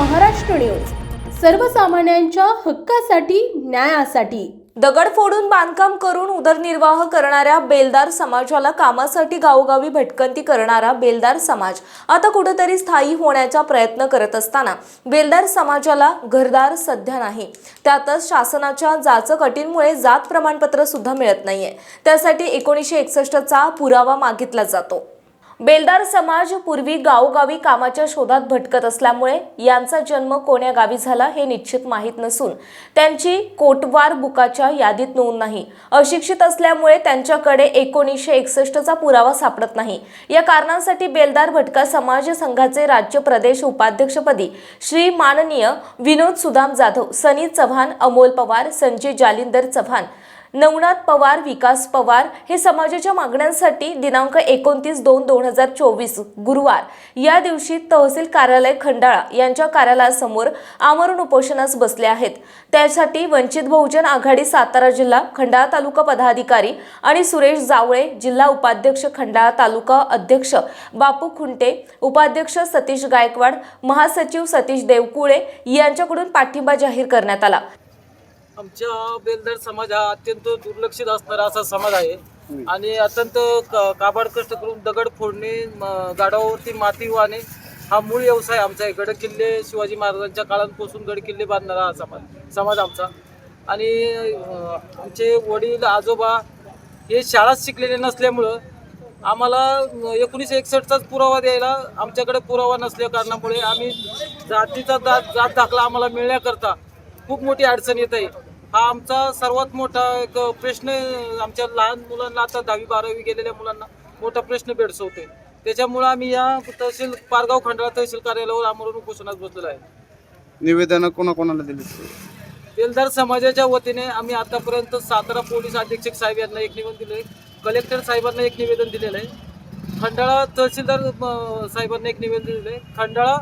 Maharashtra news. सर्वसामान्यांच्या हक्कासाठी न्यायासाठी. दगड फोडून बांधकाम करून उदरनिर्वाह करणाऱ्या बेलदार समाजाला कामासाठी गावोगावी भटकंती करणारा बेलदार समाज आता कुठेतरी स्थायी होण्याचा प्रयत्न करत असताना बेलदार समाजाला घरदार सध्या नाही. त्यातच शासनाच्या जाचकटींमुळे जात प्रमाणपत्र सुद्धा मिळत नाहीये. त्यासाठी एकोणीसशे एकसष्टचा पुरावा मागितला जातो. बेलदार समाज पूर्वी गावोगावी कामाच्या शोधात भटकत असल्यामुळे यांचा जन्म कोण्या गावी झाला हे निश्चित माहीत नसून त्यांची कोटवार बुकाच्या यादीत नोंद नाही. अशिक्षित असल्यामुळे त्यांच्याकडे एकोणीसशे एकसष्टचा पुरावा सापडत नाही. या कारणांसाठी बेलदार भटका समाज संघाचे राज्य प्रदेश उपाध्यक्षपदी श्री माननीय विनोद सुदाम जाधव सनी चव्हाण अमोल पवार संजय जालिंदर चव्हाण नवनाथ पवार विकास पवार हे समाजाच्या मागण्यांसाठी दिनांक एकोणतीस दोन दोन हजार चोवीस गुरुवार या दिवशी तहसील कार्यालय खंडाळा यांच्या कार्यालयासमोर आमरण उपोषणास बसले आहेत. त्यासाठी वंचित बहुजन आघाडी सातारा जिल्हा खंडाळा तालुका पदाधिकारी आणि सुरेश जावळे जिल्हा उपाध्यक्ष खंडाळा तालुका अध्यक्ष बापू खुंटे उपाध्यक्ष सतीश गायकवाड महासचिव सतीश देवकुळे यांच्याकडून पाठिंबा जाहीर करण्यात आला. आमच्या बेलदार समाज हा अत्यंत दुर्लक्षित असणारा असा समाज आहे. आणि अत्यंत क- काबाड कष्ट करून दगड फोडणे म- गाडावरती माती वाहणे हा मूळ व्यवसाय आमचा आहे. गड किल्ले शिवाजी महाराजांच्या काळापासून गड किल्ले बांधणारा हा समाज समाज आमचा. आणि अं, आमचे वडील आजोबा हे शाळाच शिकलेले नसल्यामुळं आम्हाला एकोणीसशे एकसष्टचाच पुरावा द्यायला आमच्याकडे पुरावा नसल्या कारणामुळे आम्ही जातीचा जात जात दाखला आम्हाला मिळण्याकरता खूप मोठी अडचण येत आहे. हा आमचा सर्वात मोठा एक प्रश्न आमच्या लहान मुलांना आता दहावी बारावी गेलेल्या मुलांना मोठा प्रश्न भेडसवतोय. त्याच्यामुळे आम्ही या तहसील पारगाव खंडाळा तहसील कार्यालयावर आमरण उपोषणात बसलेलो आहे. निवेदन कोणाकोणाला दिली? तेलदार समाजाच्या वतीने आम्ही आतापर्यंत सातारा पोलीस अधीक्षक साहेब यांना एक निवेदन दिले कलेक्टर साहेबांना एक निवेदन दिलेलं आहे. खंडाळा तहसीलदार अं, साहेबांना एक निवेदन आहे खंडाळा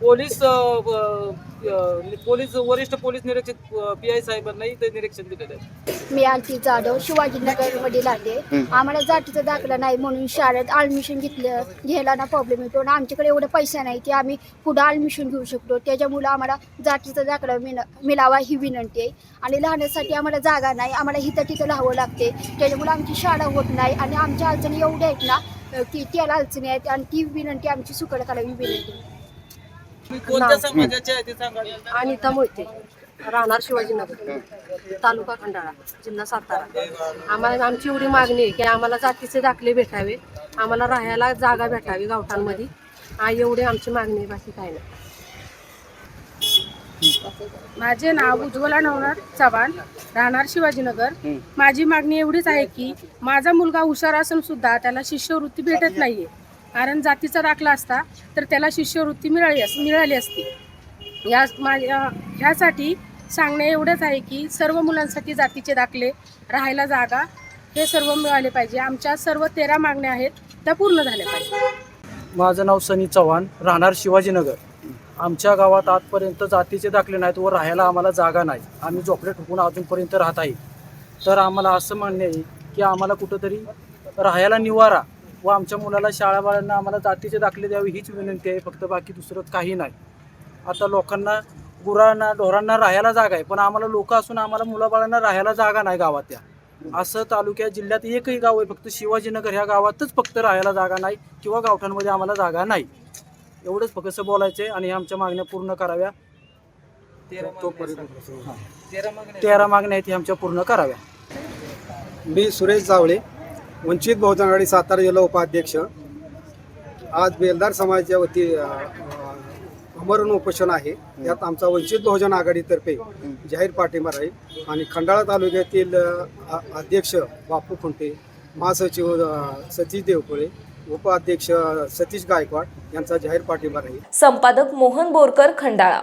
पोलीस अं, अं, पोलीस वरिष्ठ पोलीस निरीक्षक पी आय साहेबांनाही ते निरीक्षण दिलेलं आहे. मी आरती जाधव शिवाजीनगरमध्ये राहते. आम्हाला जातीचा दाखला नाही म्हणून शाळेत ॲडमिशन घेतलं घ्यायला ना प्रॉब्लेम येतो आणि आमच्याकडे एवढे पैसा नाही की आम्ही पुढं ॲडमिशन घेऊ शकतो. त्याच्यामुळं आम्हाला जातीचा दाखला मिळ मिळावा ही विनंती आहे. आणि लहानसाठी आम्हाला जागा नाही. आम्हाला हिथं तिथं राहावं लागते. त्याच्यामुळे आमची शाळा होत नाही. आणि आमच्या अडचणी एवढ्या आहेत ना की त्याला अडचणी आहेत. आणि ती विनंती आमची सुकड करावी विनंती कोणत्या समाजाचे आहे ते सांगा. अनिता मोहिते राहणार शिवाजीनगर तालुका खंडाळा जिल्हा सातारा. आम्हाला आमची एवढी मागणी आहे की आम्हाला जातीचे दाखले भेटावे आम्हाला राहायला जागा भेटावी गावठांमध्ये हा एवढी आमची मागणी आहे बाकी काय नाही. माझे नाव उज्ज्वला नवनाथ चव्हाण राहणार शिवाजीनगर. माझी मागणी एवढीच आहे की माझा मुलगा हुशार असून सुद्धा त्याला शिष्यवृत्ती भेटत नाहीये. कारण जातीचा दाखला असता तर त्याला शिष्यवृत्ती मिळाली अस मिळाली असती. या माझ्या ह्यासाठी सांगणे एवढंच आहे की सर्व मुलांसाठी जातीचे दाखले राहायला जागा हे सर्व मिळाले पाहिजे. आमच्या सर्व तेरा मागण्या आहेत त्या पूर्ण झाल्या पाहिजे. माझं नाव सनी चव्हाण राहणार शिवाजीनगर. आमच्या गावात आजपर्यंत जातीचे दाखले नाहीत व राहायला आम्हाला जागा नाही. आम्ही झोपडे ठोकून अजूनपर्यंत राहत आहे. तर आम्हाला असं म्हणणे आहे की आम्हाला कुठंतरी राहायला निवारा व आमच्या मुलाला शाळा बाळांना आम्हाला जातीचे दाखले द्यावे हीच विनंती आहे. फक्त बाकी दुसरं काही नाही. आता लोकांना गुरांना ढोरांना राहायला जागा आहे. पण आम्हाला लोक असून आम्हाला मुलाबाळांना राहायला जागा नाही गावात त्या असं तालुक्यात जिल्ह्यात एकही गाव आहे. फक्त शिवाजीनगर ह्या गावातच फक्त राहायला जागा नाही किंवा गावठांमध्ये आम्हाला जागा नाही. एवढंच फक्त बोलायचं आहे आणि आमच्या मागण्या पूर्ण कराव्या. तेरा मागण्या आहेत आमच्या पूर्ण कराव्या. मी सुरेश जावळे. वंचित बहुजन आघाडी सातारा जिल्हा उपाध्यक्ष. आज बेलदार समाजाच्या वती अमरण उपोषण आहे. यात आमचा वंचित बहुजन आघाडीतर्फे जाहीर पाठिंबा राहील. आणि खंडाळा तालुक्यातील अ- अध्यक्ष बापू खुंटे महासचिव अ, सतीश देवकुळे उपाध्यक्ष सतीश गायकवाड यांचा जाहीर पाठिंबा राहील. संपादक मोहन बोरकर खंडाळा.